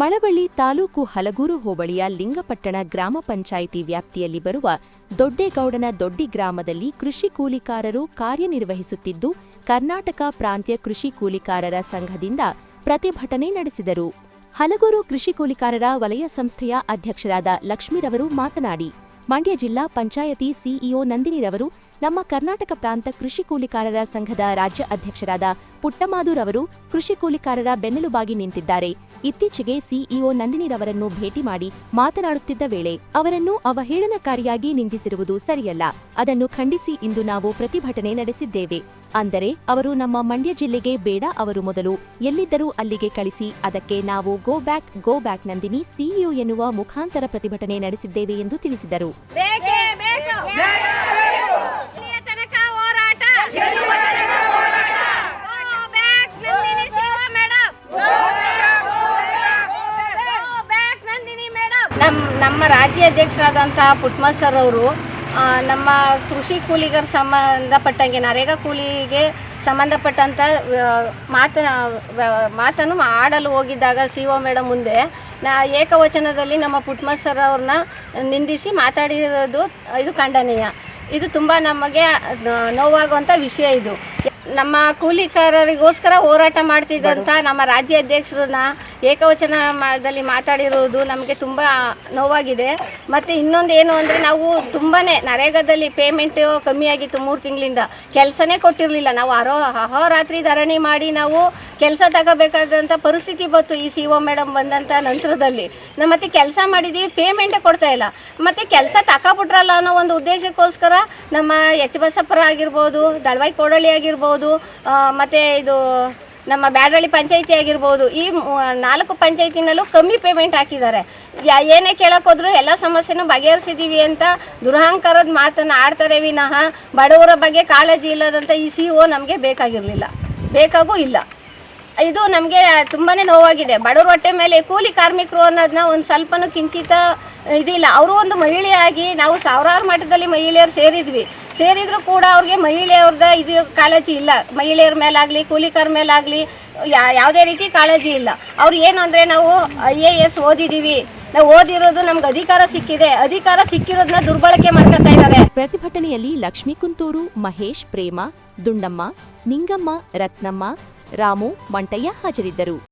ಮಳವಳ್ಳಿ ತಾಲೂಕು ಹಲಗೂರು ಹೋಬಳಿಯ ಲಿಂಗಪಟ್ಟಣ ಗ್ರಾಮ ಪಂಚಾಯಿತಿ ವ್ಯಾಪ್ತಿಯಲ್ಲಿ ಬರುವ ದೊಡ್ಡೇಗೌಡನ ದೊಡ್ಡಿ ಗ್ರಾಮದಲ್ಲಿ ಕೃಷಿ ಕೂಲಿಕಾರರು ಕಾರ್ಯನಿರ್ವಹಿಸುತ್ತಿದ್ದು, ಕರ್ನಾಟಕ ಪ್ರಾಂತ್ಯ ಕೃಷಿ ಕೂಲಿಕಾರರ ಸಂಘದಿಂದ ಪ್ರತಿಭಟನೆ ನಡೆಸಿದರು. ಹಲಗೂರು ಕೃಷಿ ಕೂಲಿಕಾರರ ವಲಯ ಸಂಸ್ಥೆಯ ಅಧ್ಯಕ್ಷರಾದ ಲಕ್ಷ್ಮೀರವರು ಮಾತನಾಡಿ, ಮಂಡ್ಯ ಜಿಲ್ಲಾ ಪಂಚಾಯತಿ ಸಿಇಒ ನಂದಿನಿರವರು ನಮ್ಮ ಕರ್ನಾಟಕ ಪ್ರಾಂತ ಕೃಷಿ ಕೂಲಿಕಾರರ ಸಂಘದ ರಾಜ್ಯ ಅಧ್ಯಕ್ಷರಾದ ಪುಟ್ಟಮಾದುರವರು ಕೃಷಿ ಕೂಲಿಕಾರರ ಬೆನ್ನೆಲುಬಾಗಿ ನಿಂತಿದ್ದಾರೆ. ಇತ್ತೀಚೆಗೆ ಸಿಇಒ ನಂದಿನಿರವರನ್ನು ಭೇಟಿ ಮಾಡಿ ಮಾತನಾಡುತ್ತಿದ್ದ ವೇಳೆ ಅವರನ್ನು ಅವಹೇಳನಕಾರಿಯಾಗಿ ನಿಂದಿಸಿರುವುದು ಸರಿಯಲ್ಲ. ಅದನ್ನು ಖಂಡಿಸಿ ಇಂದು ನಾವು ಪ್ರತಿಭಟನೆ ನಡೆಸಿದ್ದೇವೆ. ಅಂದರೆ ಅವರು ನಮ್ಮ ಮಂಡ್ಯ ಜಿಲ್ಲೆಗೆ ಬೇಡ ಅವರು ಮೊದಲು. ಎಲ್ಲಿದ್ದರೂ ಅಲ್ಲಿಗೆ ಕಳಿಸಿ. ಅದಕ್ಕೆ ನಾವು go back go back Nandini CEO ಎನ್ನುವ ಮುಖಾಂತರ ಪ್ರತಿಭಟನೆ ನಡೆಸಿದ್ದೇವೆ ಎಂದು ತಿಳಿಸಿದರು. ನಮ್ಮ ನಮ್ಮ ರಾಜ್ಯ ಅಧ್ಯಕ್ಷರಾದಂತಹ ಸರ್ ಅವರು ನಮ್ಮ ಕೃಷಿ ಕೂಲಿಗರ ಸಂಬಂಧಪಟ್ಟಂಗೆ, ನರೇಗಾ ಕೂಲಿಗೆ ಸಂಬಂಧಪಟ್ಟಂಥ ಮಾತ ಮಾತನ್ನು ಆಡಲು ಹೋಗಿದ್ದಾಗ ಸಿ ಒ ಮೇಡಮ್ ಮುಂದೆ, ನಾ ಏಕವಚನದಲ್ಲಿ ನಮ್ಮ ಪುಟ್ಮ ಸರ್ ಅವ್ರನ್ನ ನಿಂದಿಸಿ ಮಾತಾಡಿರೋದು ಇದು ಖಂಡನೀಯ. ಇದು ತುಂಬ ನಮಗೆ ನೋವಾಗುವಂಥ ವಿಷಯ ಇದು. ನಮ್ಮ ಕೂಲಿಕಾರರಿಗೋಸ್ಕರ ಹೋರಾಟ ಮಾಡ್ತಿದ್ದಂಥ ನಮ್ಮ ರಾಜ್ಯ ಅಧ್ಯಕ್ಷರನ್ನ ಏಕವಚನದಲ್ಲಿ ಮಾತಾಡಿರುವುದು ನಮಗೆ ತುಂಬ ನೋವಾಗಿದೆ. ಮತ್ತು ಇನ್ನೊಂದು ಏನು ಅಂದರೆ ನಾವು ತುಂಬಾ ನರೇಗಾದಲ್ಲಿ ಪೇಮೆಂಟು ಕಮ್ಮಿಯಾಗಿತ್ತು ಮೂರು ತಿಂಗಳಿಂದ. ಕೆಲಸನೇ ಕೊಟ್ಟಿರಲಿಲ್ಲ. ನಾವು ಅರೋ ಅಹೋರಾತ್ರಿ ಧರಣಿ ಮಾಡಿ ನಾವು ಕೆಲಸ ತಗೋಬೇಕಾದಂಥ ಪರಿಸ್ಥಿತಿ ಬಂತು ಈ ಸಿ ಒ ಮೇಡಮ್ ಬಂದಂಥ ನಂತರದಲ್ಲಿ. ನಾವು ಮತ್ತೆ ಕೆಲಸ ಮಾಡಿದ್ದೀವಿ ಪೇಮೆಂಟೇ ಕೊಡ್ತಾ ಇಲ್ಲ. ಮತ್ತು ಕೆಲಸ ತಗೊಬಿಟ್ರಲ್ಲ ಅನ್ನೋ ಒಂದು ಉದ್ದೇಶಕ್ಕೋಸ್ಕರ ನಮ್ಮ ಎಚ್ ಬಸಪ್ಪರ ಆಗಿರ್ಬೋದು, ದಳವಾಯಿ ಕೋಡಳ್ಳಿ ಆಗಿರ್ಬೋದು ಮತ್ತು ಇದು ನಮ್ಮ ಬ್ಯಾಡಳ್ಳಿ ಪಂಚಾಯಿತಿ ಆಗಿರ್ಬೋದು, ಈ ನಾಲ್ಕು ಪಂಚಾಯತಿನಲ್ಲೂ ಕಮ್ಮಿ ಪೇಮೆಂಟ್ ಹಾಕಿದ್ದಾರೆ. ಏನೇ ಕೇಳೋಕ್ಕೋದ್ರೂ ಎಲ್ಲ ಸಮಸ್ಯೆನೂ ಬಗೆಹರಿಸಿದ್ದೀವಿ ಅಂತ ದುರಹಂಕಾರದ ಮಾತನ್ನು ಆಡ್ತಾರೆ ವಿನಃ ಬಡವರ ಬಗ್ಗೆ ಕಾಳಜಿ ಇಲ್ಲದಂಥ ಈ ಸಿ ಒ ನಮಗೆ ಬೇಕಾಗಿರಲಿಲ್ಲ. ಬೇಕಾಗೂ ಇಲ್ಲ. ಇದು ನಮಗೆ ತುಂಬಾ ನೋವಾಗಿದೆ. ಬಡವರ ಹೊಟ್ಟೆ ಮೇಲೆ ಕೂಲಿ ಕಾರ್ಮಿಕರು ಅನ್ನೋದನ್ನ ಒಂದು ಸ್ವಲ್ಪನೂ ಕಿಂಚಿತ ಇದಿಲ್ಲ. ಅವರು ಒಂದು ಮಹಿಳೆಯಾಗಿ ನಾವು ಸಾವಿರಾರು ಮಟ್ಟದಲ್ಲಿ ಮಹಿಳೆಯರು ಸೇರಿದ್ವಿ. ಸೇರಿದ್ರು ಕೂಡ ಅವ್ರಿಗೆ ಮಹಿಳೆಯವ್ರದ ಇದು ಕಾಳಜಿ ಇಲ್ಲ. ಮಹಿಳೆಯರ ಮೇಲಾಗಲಿ, ಕೂಲಿಕಾರ ಮೇಲಾಗಲಿ, ಯಾ, ಯಾವುದೇ ರೀತಿ ಕಾಳಜಿ ಇಲ್ಲ. ಅವ್ರು ಏನು ಅಂದರೆ ನಾವು ಐ ಎ ಎಸ್ ಓದಿದ್ದೀವಿ ನಾವು ಓದಿರೋದು ನಮ್ಗೆ ಅಧಿಕಾರ ಸಿಕ್ಕಿದೆ. ಅಧಿಕಾರ ಸಿಕ್ಕಿರೋದನ್ನ ದುರ್ಬಳಕೆ ಮಾಡ್ಕೊತಾ ಇದ್ದಾರೆ ಪ್ರತಿಭಟನೆಯಲ್ಲಿ ಲಕ್ಷ್ಮೀ ಕುಂತೂರು, ಮಹೇಶ್ ಪ್ರೇಮ, ದುಂಡಮ್ಮ, ನಿಂಗಮ್ಮ, ರತ್ನಮ್ಮ ರಾಮು ಮಂಟಯ್ಯ ಹಾಜರಿದ್ದರು.